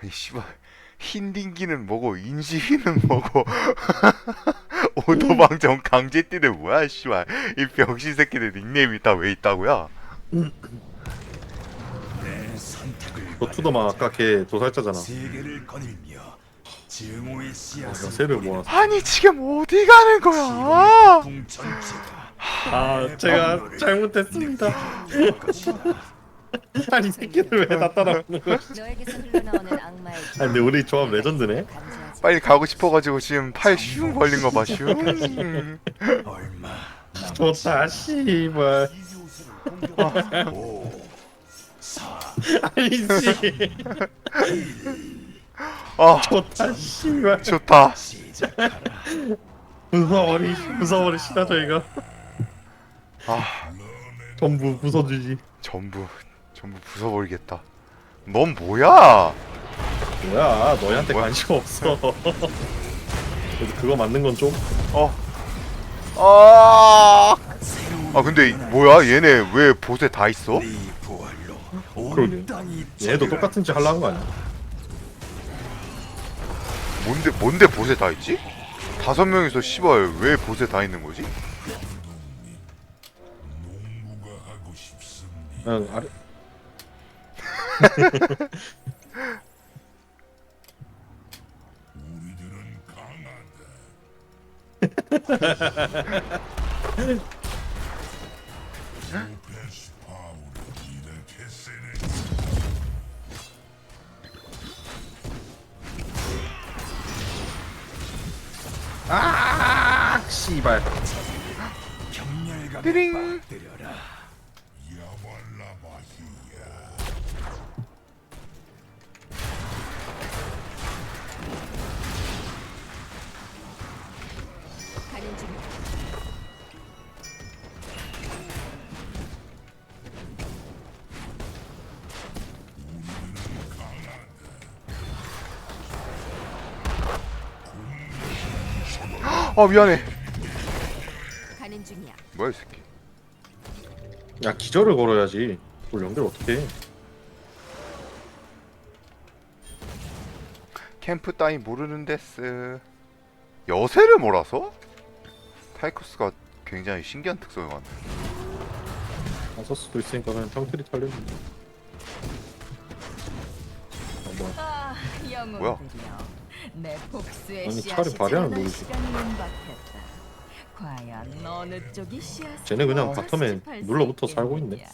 아니 씨발 흰딩기는 뭐고 인시희는 뭐고 오도방정 강제띠는 뭐야 씨발 이 병신 새끼들 닉네임이 다 왜 있다고야? 내 선택을 너 투더만 아까 걔 도살자잖아. 세계를 거닐며 증오의 아, 나 씨앗을 새를 모아. 아니 지금 어디 가는 거야? 아, 제가 잘못했습니다. 아니 이 새끼들 왜 다 따라오는 거야? 너에게서 흘러나오는 악마의 아니 근데 우리 조합 레전드네. 감지하지 빨리 가고 싶어가지고 지금 팔슝 걸린 거 봐, 슝. 얼마 좋다 씨발. 오 사, 아니지. 아, 좋다 씨발. 좋다. 무서워리 무서워리 싫어 저희가. 아, 전부 부숴주지. 전부, 전부 부숴버리겠다. 넌 뭐야? 뭐야 너희한테 뭐야? 관심 없어. 그래도 그거 맞는 건 좀. 어. 아. 아 근데 이- 뭐야? 얘네 왜 보세 다 있어? 그러게. 얘도 똑같은 짓 하려는 거 아니야? 뭔데 뭔데 보세 다 있지? 다섯 명이서 씨발 왜 보세 다 있는 거지? 응 아래. 아 씨발. 띠링. 아 미안해. 가는 중이야. 뭐야 이 새끼. 야 기절을 걸어야지. 그걸 연결 어떻게 해? 캠프 따위 모르는 데스. 여세를 몰아서? 타이커스가 굉장히 신기한 특성이 많네. 안쓸 수도 있으니까 그냥 평틀이 털렸는데. 아, 뭐야. 아, 뭐야? 영웅들이여. 내 복수의 아니, 씨앗이 차라리 발휘하는 자라날 노리지. 시간이 임박했다. 과연 어느 쪽이 씨앗을 쟤네 그냥 먼저 바텀에 수집할 수 눌러붙어 살고 있네. 있겠느냐.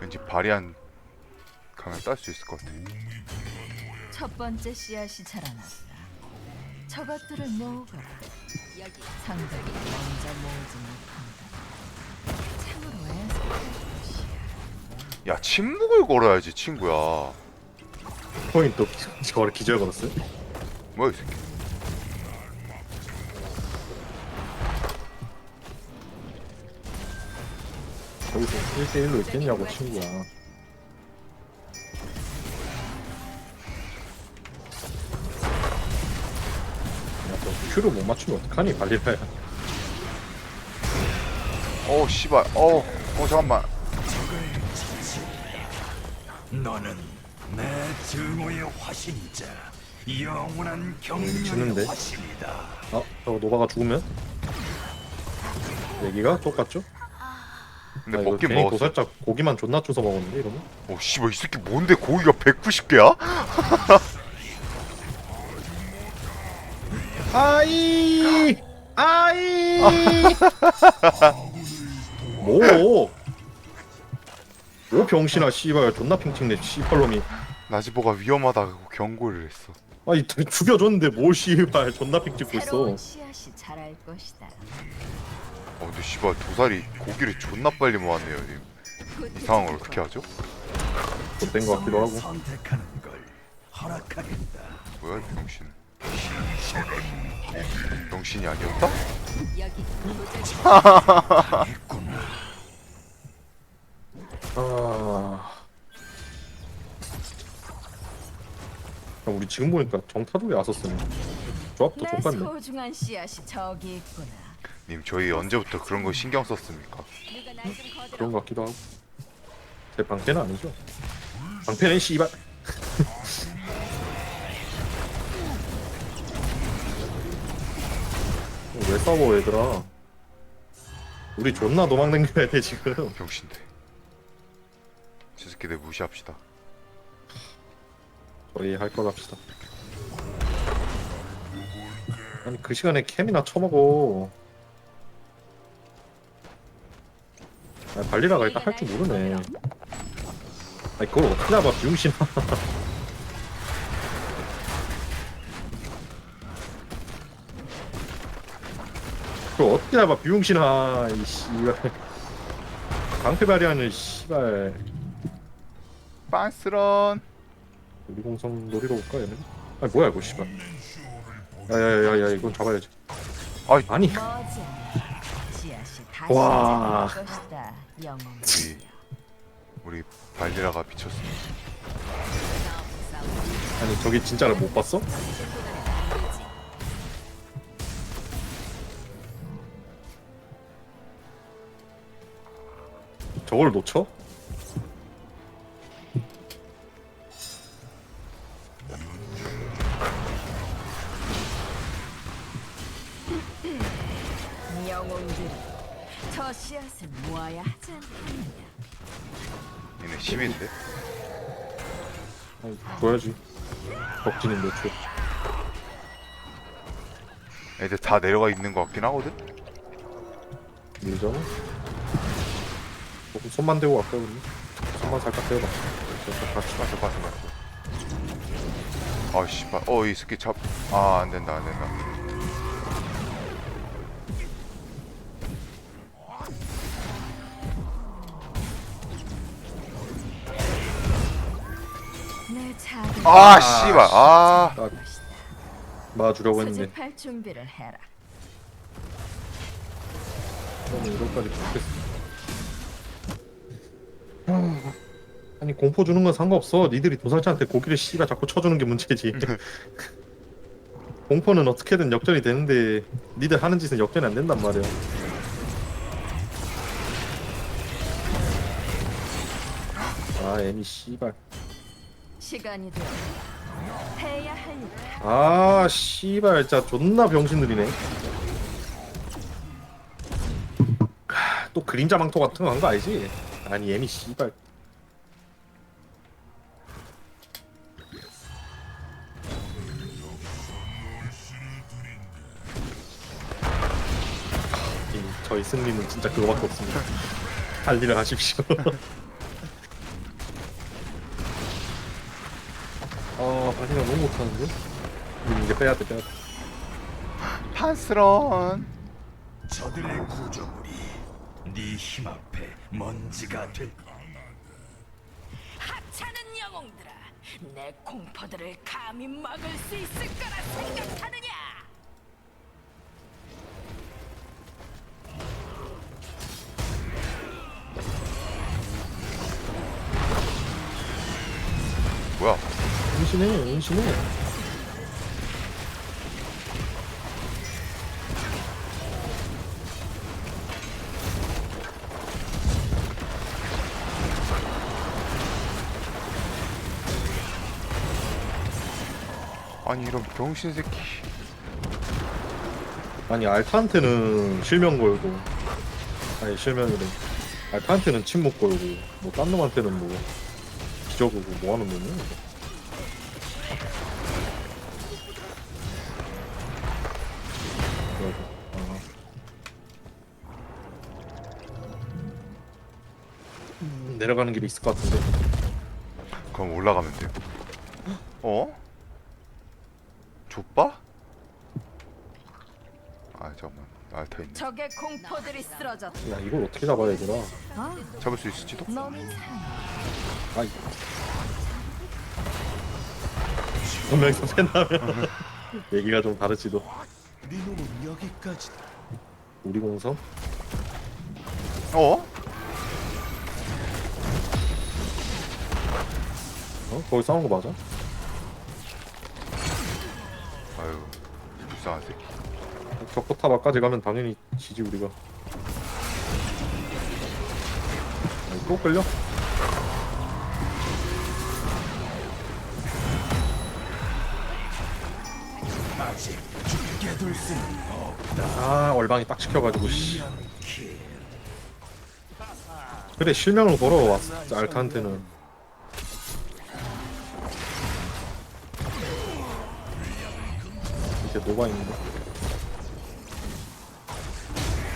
왠지 바리안 가면 딸수 있을 것 같아. 첫 번째 씨앗이 자라났다. 저것들을 모으거라. 여기 상대가 먼저 모으지 못한다. 참으로 애석할 것이야. 야 침묵을 걸어야지 친구야. 코인 또 저를 기절 걸었어요? 뭐야 이 새끼. 거기서 1대1로 있겠냐고 친구야. 큐를 못 맞추면 어떡하니 발리라야. 어 씨발. 어. 어 잠깐만. 너는 내 증오의 화신이자 영원한 경멸의 주는데? 화신이다 어? 저거 노바가 죽으면? 얘기가 똑같죠? 근데 아, 이거 먹긴 괜히 먹었어. 고살짝 고기만 존나 주워 먹었는데 이러면? 어 씨발 이 새끼 뭔데 고기가 190개야? 아이 아이 뭐? 뭐 병신아 씨발 존나 핑찍네 씨발놈이 나지보가 위험하다고 경고를 했어. 아니 죽여줬는데 뭐 씨발 존나 있어 새로운 씨앗이 자랄 것이다. 어 근데 씨발 도살이 고기를 존나 빨리 모았네요. 이, 이 상황을 어떻게 하죠? 못된 거 같기도 하고 선택하는 걸 허락하겠다 뭐야 이 병신. 병신이 아니었다? 아... 우리 지금 보니까 정타독이 왔었으네 조합도 내 족같네 소중한 씨앗이 저기 있구나. 님 저희 언제부터 그런 거 신경 썼습니까? 누가 날좀 거들어. 그런 것 같기도 하고 제 방패는 아니죠 방패는 씨발 왜 싸워 얘들아? 우리 존나 도망 다녀야 돼 지금. 병신들. 저 새끼들 무시합시다. 저희 할 걸 합시다. 아니 그 시간에 캠이나 쳐먹어. 아 발리라가 일단 할 줄 모르네. 아니 그걸 어떻게 잡아 비용신아 그걸 어떻게 잡아 비용신아 이 씨발 방패 발휘하는 씨발 빤스런. 우리 공성 노리러 올까 얘는? 아니 뭐야 이거 씨발 야야야야 이건 잡아야지 아이. 아니 와. 영웅. 우리 우리 발리라가 미쳤습니다. 아니 저기 진짜를 못 봤어? 저걸 놓쳐? 영웅들. 저 씨앗을 모아야 하지 않겠느냐. 얘네 10인데? 아니 줘야지 덕진인 몇 초? 애들 다 내려가 있는 것 같긴 하거든? 밀잖아? 조금 손만 대고 갈까 그러면? 손만 살짝 대봐 같이 맞아 맞아 맞아. 아 씨발. 어이 새끼 잡. 아 안 된다 안 된다. 내 작은 아 씨발. 아. 나 막아주려고 했는데 수집할 준비를 해라. 저는 이럴까지 못했어 아, 아니 공포 주는 건 상관없어. 니들이 도살자한테 고기를 씨가 자꾸 쳐주는 게 문제지. 공포는 어떻게든 역전이 되는데 니들 하는 짓은 역전이 안 된단 말이야. 아 애미 씨발. 시간이 되어 해야 할 일. 아 씨발. 진짜 존나 병신들이네. 하, 또 그림자 망토 같은 거 한거 알지? 아니 애미 씨발 이, 저희 승리는 진짜 그거밖에 없습니다 할 일을 하십시오 아 바지가 너무 못하는데? 우리 이제 빼야돼 빼야돼 판스런. 저들의 구조물이 네 힘 앞에 먼지가 될 하찮은 영웅들아, 내 공포들을 감히 막을 수 있을 거라 생각하느냐? 뭐야? 은신해 은신해 이런 병신 새끼. 아니 알타한테는 실명 걸고 아니 실명이래 알타한테는 침묵 걸고 뭐 딴 놈한테는 뭐 기적이고 뭐 하는 놈이야 그래서, 아. 음, 내려가는 길이 있을 것 같은데 그럼 올라가면 돼요. 어? 족바? 아 잠깐만 알타 있네. 적의 공포들이 쓰러졌다. 야 이걸 어떻게 잡아야 되나 어? 잡을 수 있을지도? 아이 분명히 선택하면 얘기가 좀 다르지도 네 놈은 여기까지다 우리 공성 어? 어 거기 싸운 거 맞아? 아유 불쌍한 새끼 격포탑까지 가면 당연히 지지 우리가 아니, 또 끌려? 아 얼방이 딱 시켜가지고 씨. 그래 실명을 걸어왔어 알타한테는 이제 노바인데.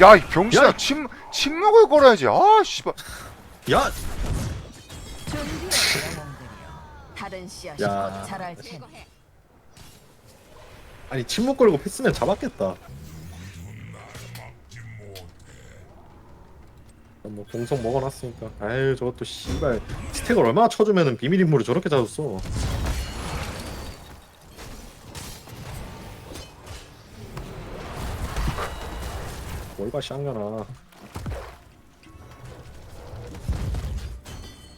야 이 병신아 야! 침 침묵을 걸어야지. 아 씨발. 야! 다른 씨앗이 야. 곧 자랄 테니. 아니 침묵 걸고 패스면 잡았겠다. 뭐 공성 먹어놨으니까. 아유 저것도 씨발. 스택을 얼마나 쳐주면은 비밀 인물을 저렇게 잡았어 뭘봐 쌍년아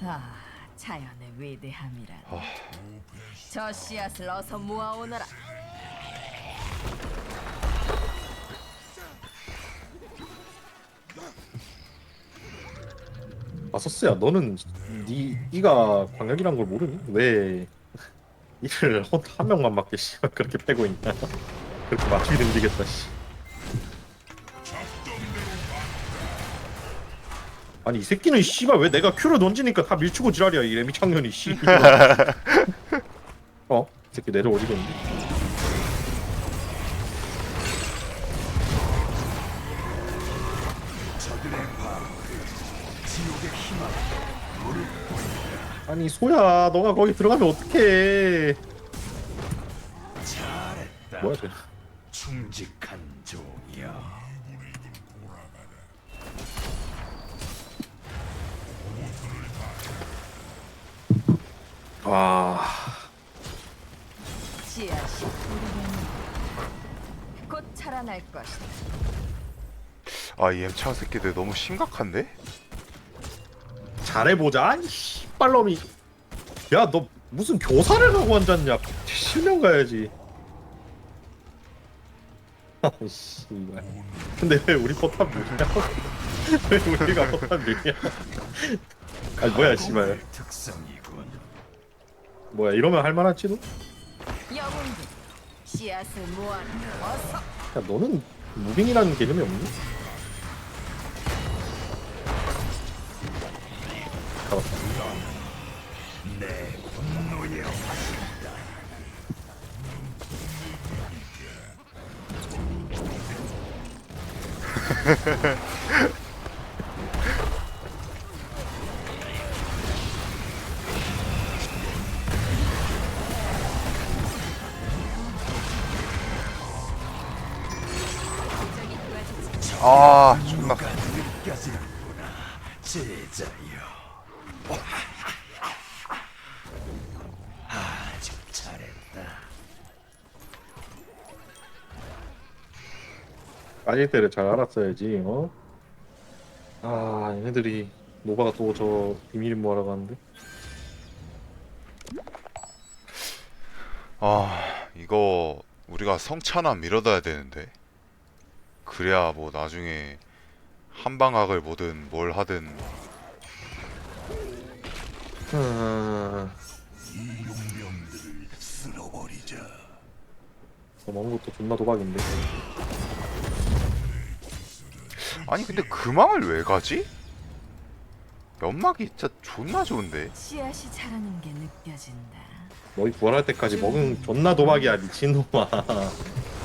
아, 자연의 위대함이란. 저 씨앗을 어서 모아오너라. 아 서스야 너는 네 이가 광역이란 걸 모르니? 왜 이를 혼- 한 명만 맞게 씨발 그렇게 패고 있냐 그렇게 맞추기 힘들겠다 씨 아니 이 새끼는 씨발 왜 내가 큐를 던지니까 다 밀치고 지랄이야 이 레미 창년이 씨 어? 이 새끼 내려오지겠는데? 아니 소야 너가 거기 들어가면 어떡해 잘했다. 뭐야 쟤 충직 아... 씨앗이 곧 자라날 것이다. 아 이 엠창 새끼들 너무 심각한데? 잘해보자 이 씨발놈이. 야 너 무슨 교사를 가고 앉았냐? 실명 가야지. 아 씨발. 근데 왜 우리 포탑 밀냐 왜 우리가 포탑 밀냐? 아니 뭐야 씨발. 공의 특성이군. 뭐야 이러면 할만할지도? 영웅들, 씨앗을 모아라. 어서. 야 너는 무빙이라는 개념이 없니? 잡았다 아 존나 제자여. 아주 잘했다. 빠질 때를 잘 알았어야지 어? 아 얘네들이 노바가 또 저 비밀 모하러 가는데 아 이거 우리가 성차나 밀어둬야 되는데 그래야 뭐 나중에 한방학을 뭐든 뭘 하든 아... 이 용병들을 쓸어버리자. 저 먹는 것도 존나 도박인데 아니 근데 그 망을 왜 가지? 연막이 진짜 존나 좋은데 씨앗이 자라는 게 느껴진다. 너희 부활할 때까지 먹은 존나 도박이야 미친놈아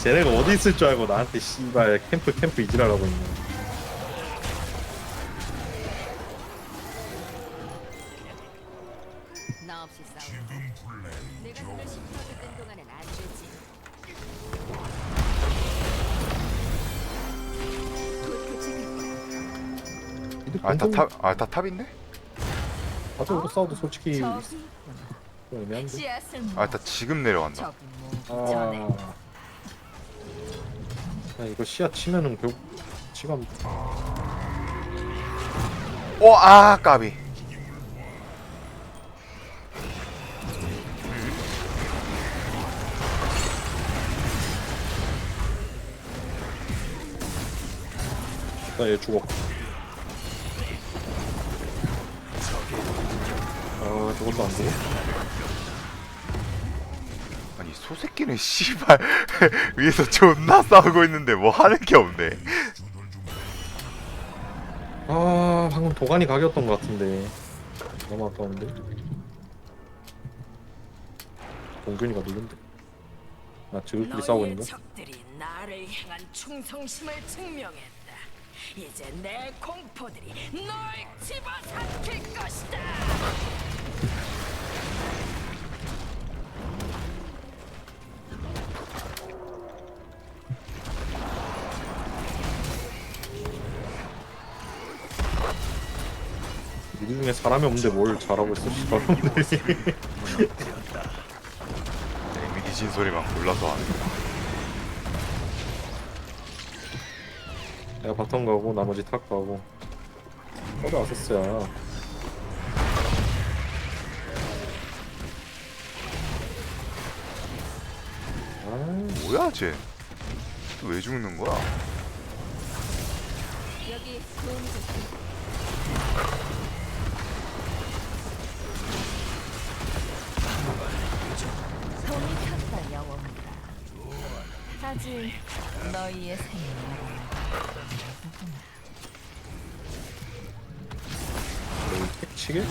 쟤네가 어디 있을 줄 알고 나한테 씨발 캠프 캠프 이지랄하고 있네 나 없이 싸우고 내가 눈을 심부름 뜬 동안은 안 되지. 곧 도착할 거야. 알타 탑 알타 탑인데? 가족으로 싸워도 솔직히 저기 좀 애매한데 씨앗을 모아. 알타 지금 내려간다 전에 아... 야 이거 시야 치면은 결국 치감. 오, 아, 까비. 나얘 죽어. 아 저것도 안돼. 아니 소새끼는 씨발 위에서 존나 싸우고 있는데 뭐 하는 게 없네 아 방금 도가니 각이었던 것 같은데 너무 아까운데 동균이가 누군데 나 지금끼리 싸우고 있는 너희의 거? 적들이 나를 향한 충성심을 증명했다. 이제 내 공포들이 널 집어삼킬 것이다. 미드 중에 사람이 없는데 뭘 잘하고 있어? 씨발. 이미 뒤진 소리만 골라서 하는 거야. 내가 바텀 가고 나머지 탑 가고. 어디 왔었어야 아. 뭐야 쟤? 또왜 죽는 거야? 여기 도움이 좀 손이 탔다 영혼이다. 아직 너희의 생명을 여기 택치게?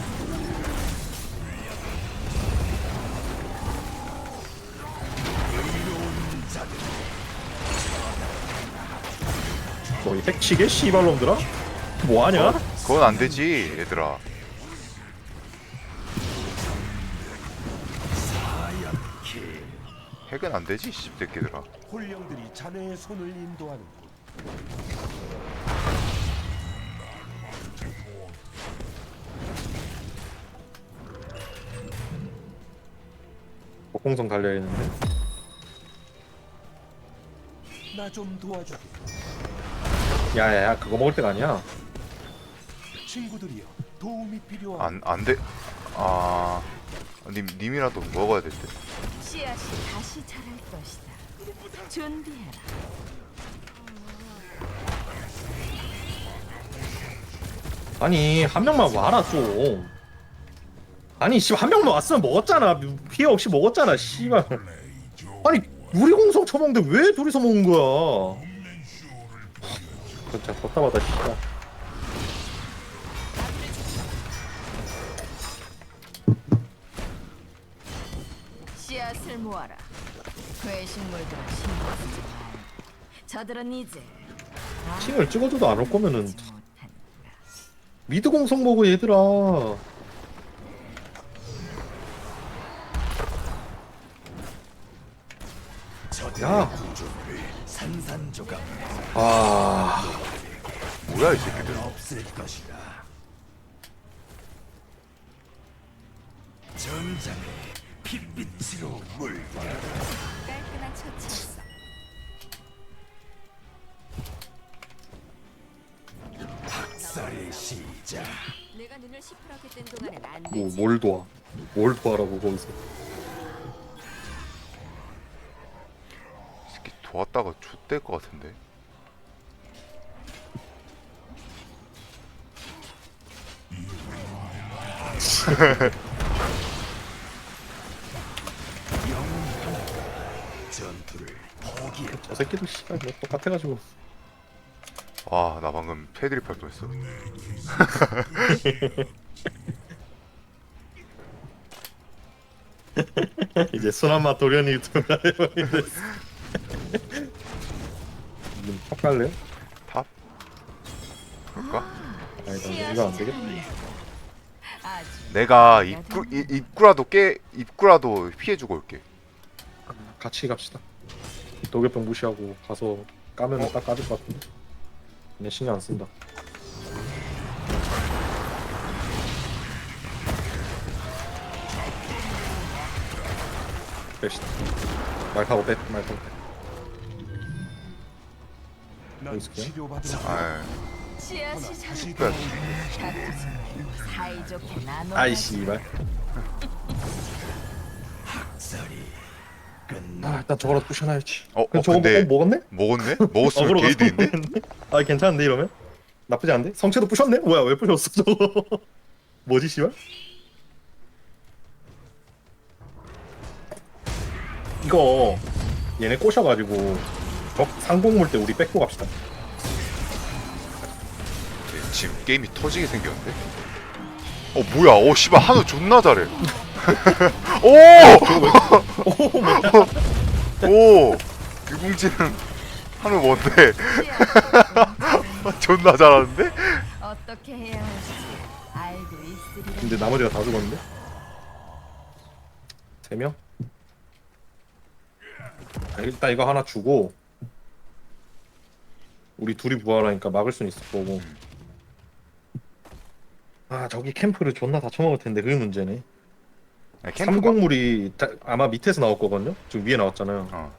너희 핵치게 씨발놈들아? 뭐하냐? 그건 안 되지 얘들아 핵은 안 되지 씨새끼들아. 혼령들이 자네의 손을 인도하는 복공성 달려있는데? 나 좀 도와줘. 야야야 그거 먹을 때가 아니야. 친구들이여 도움이 필요한 안 안돼 아 님, 님이라도 먹어야 될 듯. 씨앗이 다시 자랄 것이다. 준비해라. 아니 한 명만 와라 좀 아니 씨발 한 명만 왔으면 먹었잖아 피해 없이 먹었잖아 씨발 아니 우리 공성 처먹는데 왜 둘이서 먹은 거야 진짜 답답하다 씨발 모아라. 괴식물들은 신경 쓰지 마라. 저들은 이제 칭을 찍어줘도 안 올 거면은. 미드 공성 먹어 얘들아 야. 산산조각 아 뭐야 이 새끼들. 없을 것이다. 전장에 핏 빛으로 물들어 깔끔한 처치였어. 학살의 시작. 내가 눈을 시퍼렇게 뜬 동안엔 안 뭐, 되지. 뭘 도와 뭘 도와라고 거기서 이 새끼 도왔다가 좆될 것 같은데. 전투를 포기해 저 새끼들 씨발 뭐 똑같아가지고 와 나 방금 패드립 할 뻔했어. 이제 순한맛 도련이 유튜브가 해버리는데 탑 갈래요? 탑? 그럴까? 아니 나 이거 안 되겠다 아주 내가 입구 이, 입구라도 깨 입구라도 피해주고 올게. 같이 갑시다 도개병 무시하고 가서 까면 어? 은딱 까질 것 같은데? 그냥 신경 안 쓴다. 뺍시다. 말 타고 뺍말 타고 뺍난 어디서요? 치료받으러 아 씨앗이 사이좋게 나눠. 아이 씨발 아 일단 저거라도 부셔놔야지 어, 어, 저거 근데- 먹, 먹었네? 먹었네? 먹었으면 어그로 가서 게이드인데? 먹었네? 아 괜찮은데 이러면? 나쁘지 않은데? 성체도 부셨네? 뭐야 왜 부셨어 저거 뭐지 씨발? 이거 얘네 꼬셔가지고 적 상공물 때 우리 뺏고 갑시다 네, 지금 게임이 터지게 생겼는데? 어 뭐야 어 씨발 한우 존나 잘해 오 뭐야 오오 유궁지는 한우 뭔데 존나 잘하는데? 어떻게 해야 할지 알고 있으리라. 근데 나머지가 다 죽었는데? 세 명? 아, 일단 이거 하나 주고 우리 둘이 부활하니까 막을 수는 있을 거고 아 저기 캠프를 존나 다 쳐먹을 텐데 그게 문제네 야, 캠프가 삼공물이 다- 아마 밑에서 나올 거거든요? 지금 위에 나왔잖아요. 어.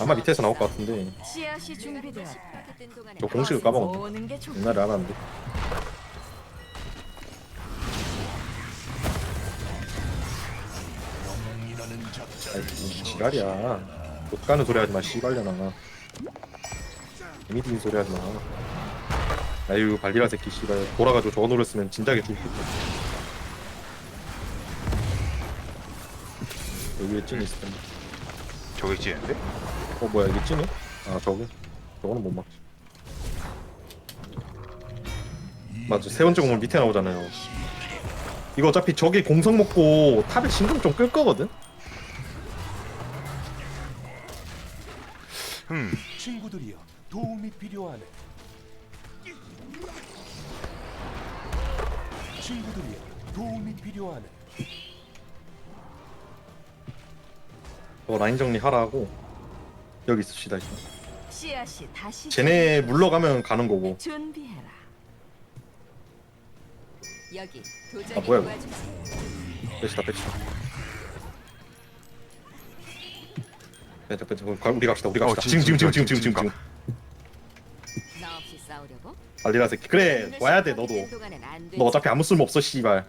아마 밑에서 나올 것 같은데. 씨앗이 준비되었다. 저 공식을 까먹었네. 게 좋. 옛날에 알았는데 아이 뭐 지랄이야. 못 가는 소리 하지 마 씨발려나 재미있는 소리 하지 마. 아유 발리라 새끼 씨발. 돌아가지고 저거 노렸으면 진작에 죽겠다 여기에 찐이 있을 텐데 저기 찌는데? 어 뭐야 이게 찐이야? 아 저기? 저거는 못 막지 맞아 세 번째 공물 밑에 나오잖아요 이거 어차피 저기 공성 먹고 탑에 신경 좀 끌 거거든? 음 친구들이여 도움이 필요하네. 친구들이여 도움이 필요하네. 저거 라인 정리하라고. 여기 있읍시다 일단 씨앗이 다시 쟤네 물러가면 가는 거고. 준비해라. 여기 아, 뭐야, 이거. 도와주세요. 뺍시다 뺍시다. 빼자 빼자 우리 갑시다 우리 갑시다. 어, 지금 지금 지금 지금 지금 지금 지금 나 없이 싸우려고? 알리라 새끼 그래 와야 돼 너도. 너 어차피 아무 쓸모 없어 씨발.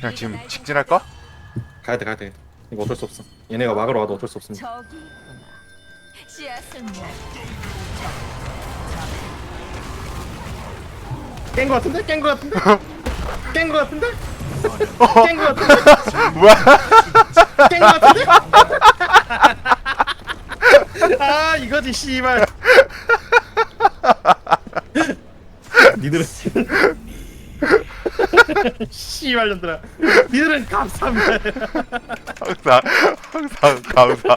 그냥 지금 직진할까? 가야 돼 가야 돼 이거 어쩔 수 없어 얘네가 막으러 와도 어쩔 수 없습니다 저기 있구나. 씨앗을 뭐깬거 같은데? 깬 거 같은데? 깬 거 같은데? 깬 거 같은데? 뭐야 깬 거 같은데? 아 이거지 씨발 니들은 씨발 년들아 니들은 감사합니다 항상 항상 감사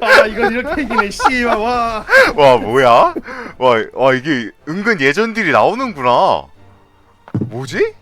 아 이건 이렇게 이기네 씨발 와 와 뭐야? 와, 와 이게 은근 예전들이 나오는구나. 뭐지?